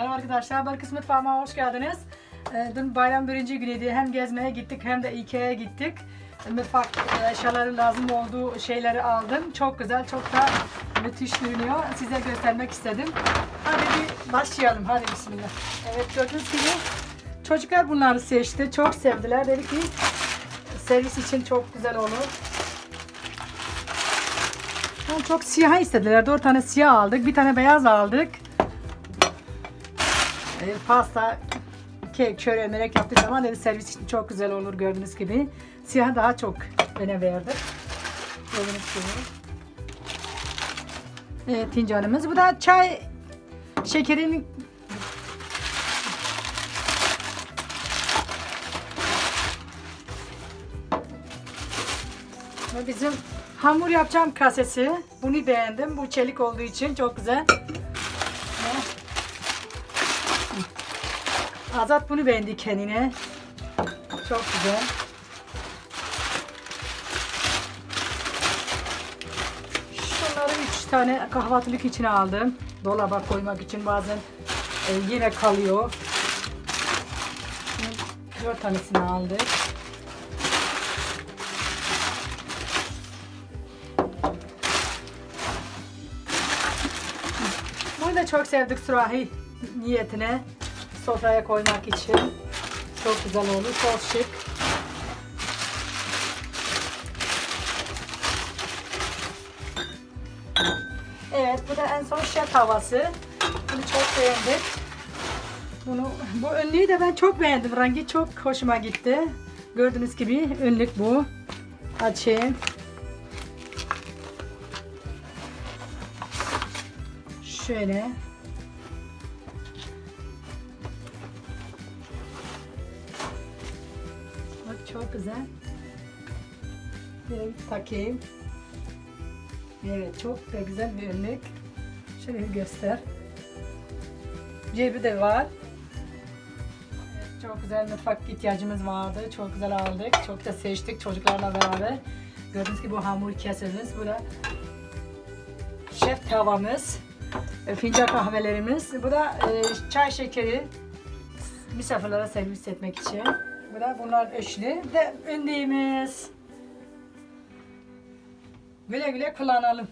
Selam arkadaşlar. Balıkesir Mutfağıma hoş geldiniz. Ee, Dün bayram birinci günüydü. Hem gezmeye gittik hem de Ikea'ya gittik. Mutfak e, eşyaları lazım olduğu şeyleri aldım. Çok güzel, çok da müthiş görünüyor. Size göstermek istedim. Hadi bir başlayalım. Hadi bismillah. Evet gördüğünüz gibi çocuklar bunları seçti. Çok sevdiler. Dedi ki servis için çok güzel olur. Çok siyah istediler. Dört tane siyah aldık. Bir tane beyaz aldık. E, pasta, kek, çörek, merek yaptık ama dedi servis için çok güzel olur gördüğünüz gibi. Siyah daha çok öne verdik. Gördüğünüz gibi. Evet fincanımız. Bu da çay şekerin Bu bizim hamur yapacağım kasesi. Bunu beğendim. Bu çelik olduğu için çok güzel. Azat bunu beğendi kendine. Çok güzel. Şunları üç tane kahvaltılık için aldım. Dolaba koymak için bazen e, yine kalıyor. Dört tanesini aldık. Bunu da çok sevdik sürahi niyetine sofraya koymak için. Çok güzel olur, çok şık. Evet, bu da en son şef tavası. Bunu çok beğendik. Bunu, bu önlüğü de ben çok beğendim. Rengi çok hoşuma gitti. Gördüğünüz gibi önlük bu. Açayım. Şöyle. Çok güzel. Evet, takayım. Evet çok da güzel bir önlük. Şöyle göster. Cebi de var. Evet, Çok güzel mutfak ihtiyacımız vardı. Çok güzel aldık. Çok da seçtik çocuklarla beraber. Gördüğünüz gibi bu hamur kesemiz. Bu da şef tavamız. E, Fincan kahvelerimiz. Bu da e, çay şekeri. Misafirlere servis etmek için. Bu bunlar eşli. De önlüğümüz. Güle güle kullanalım.